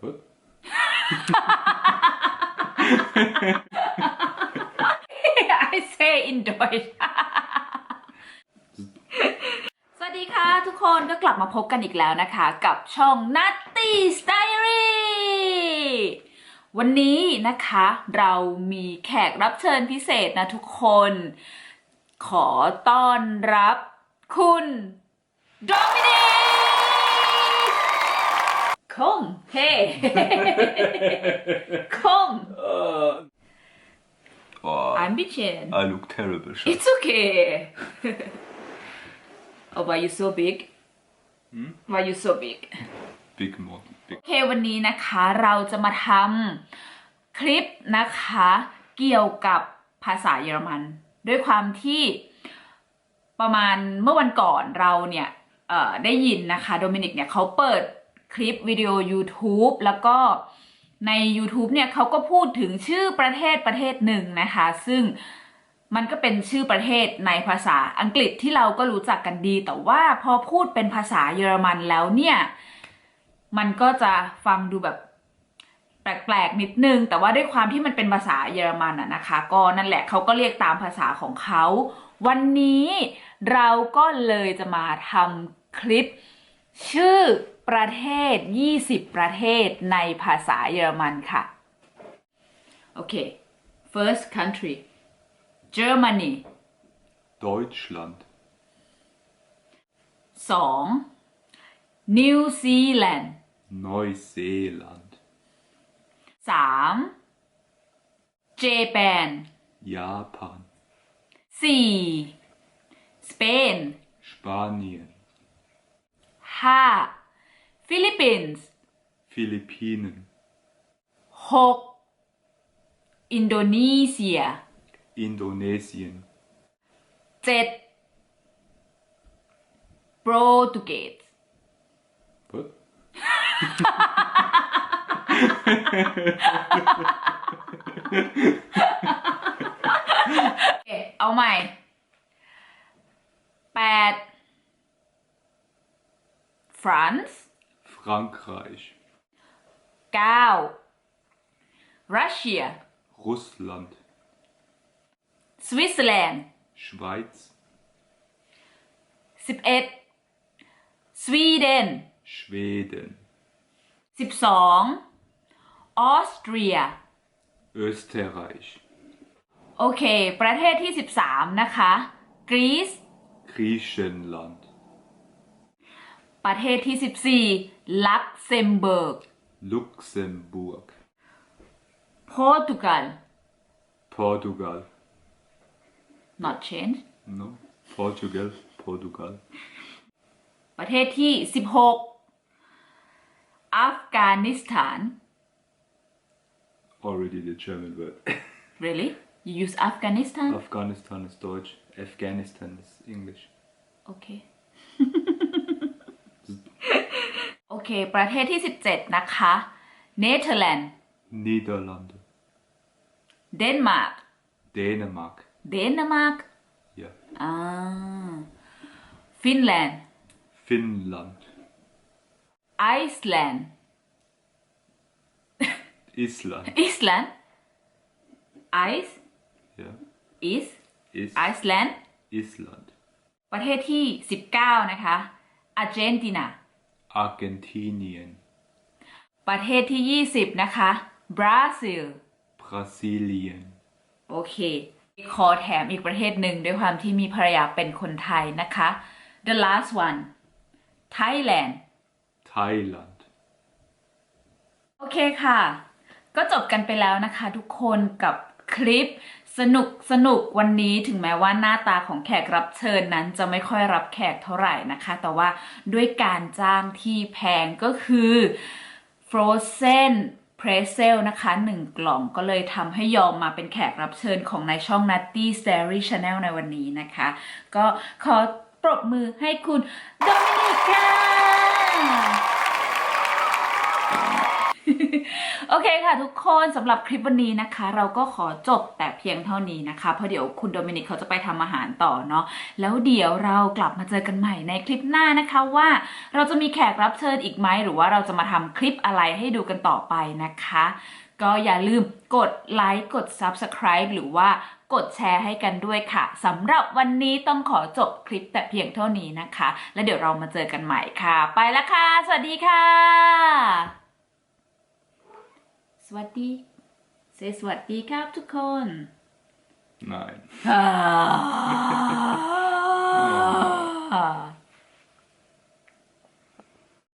What? I say in Deutsch สวัสดีค่ะทุกคนก็กลับมาพบกันอีกแล้วนะคะ กับช่อง Nutty Diary วันนี้นะคะเรามีแขกรับเชิญพิเศษนะทุกคน ขอต้อนรับคุณโดมินิก คงเฮ้คง Uh, oh, I'm Bichen I look terrible. Schatz. It's okay. oh, why you so big? Why you so big? Big more. Big. โอเควันนี้นะคะเราจะมาทำคลิปนะคะเกี่ยวกับภาษาเยอรมัน ด้วยความที่ประมาณเมื่อวันก่อนเราเนี่ยเอ่อได้ยินนะคะโดมินิกเนี่ยเขาเปิด คลิปวิดีโอ YouTube แล้วก็ใน YouTube เนี่ยเขาก็พูดถึงชื่อประเทศประเทศหนึ่งนะคะ ซึ่งมันก็เป็นชื่อประเทศในภาษาอังกฤษที่เราก็รู้จักกันดี แต่ว่าพอพูดเป็นภาษาเยอรมันแล้วเนี่ย มันก็จะฟังดูแบบแปลกๆนิดนึง แต่ว่าด้วยความที่มันเป็นภาษาเยอรมันอะนะคะ ก็นั่นแหละเขาก็เรียกตามภาษาของเขา วันนี้เราก็เลยจะมาทำคลิปชื่อ ประเทศ 20 ประเทศในภาษาเยอรมันค่ะ โอเค first country Germany Deutschland. 2 New Zealand Neuseeland. 3 Japan Japan. 4 Spain Spanien. 5 Philippines Philippinen. 6 Indonesia Indonesien. 7 Portuguese What? โอเคเอาใหม่ 8 France Frankreich. 9 Russia Russland. Switzerland Schweiz. 11 Sweden Schweden. 12 Austria Österreich. โอเค ประเทศที่ 13 นะคะ กรีซ Griechenland. ประเทศที่ 14 ลักเซมเบิร์ก Luxemburg. โปรตุเกส Portugal. not change No. Portugal. Portugal. ประเทศที่ 16 อัฟกานิสถาน Already the German word. really you use Afghanistan Afghanistan is Deutsch. Afghanistan is English. โอ เคโอเค ประเทศที่ 17 นะคะเนเธอร์แลนด์ Niederlande. เดนมาร์ก Dänemark. เดนมาร์ก Ja. อ่าฟินแลนด์ Finnland. ไอซ์แลนด์ Island. อิสแลนด์ไอซ์ Ja. อิส Is ไอซ์แลนด์ Island. ประเทศที่ 19 นะคะอาร์เจนตินา Argentinien. ประเทศที่ 20 นะคะ บราซิล Brasilien. โอเค ขอแถมอีกประเทศหนึ่งด้วยความที่มีภรรยาเป็นคนไทยนะคะ the last one Thailand Thailand. โอเคค่ะ ก็จบกันไปแล้วนะคะทุกคนกับคลิป สนุกสนุกวันนี้ถึงแม้ว่าหน้าตาของแขกรับเชิญนั้นจะไม่ค่อยรับแขกเท่าไหร่นะคะ แต่ว่าด้วยการจ้างที่แพงก็คือ Frozen Pretzel นะคะหนึ่งกล่องก็เลยทำให้ยอมมาเป็นแขกรับเชิญของในช่อง Nutty Story Channel ในวันนี้นะคะ ก็ขอปรบมือให้คุณโดมินิกค่ะ โอเคค่ะทุกคนสำหรับคลิปวันนี้นะคะ เราก็ขอจบแต่เพียงเท่านี้นะคะ เพราะเดี๋ยวคุณโดมินิกเขาจะไปทำอาหารต่อเนาะแล้วเดี๋ยวเรากลับมาเจอกันใหม่ในคลิปหน้านะคะว่า เราจะมีแขกรับเชิญอีกไหมหรือว่าเราจะมาทำคลิปอะไรให้ดูกันต่อไปนะคะ ก็อย่าลืมกดไลค์กด Subscribe หรือว่ากดแชร์ให้กันด้วยค่ะสำหรับวันนี้ต้องขอจบคลิปแต่เพียงเท่านี้นะคะ แล้วเดี๋ยวเรามาเจอกันใหม่ค่ะ ไปแล้วค่ะ สวัสดีค่ะ สวัสดี say สวัสดีครับทุกคน Nein. Ah.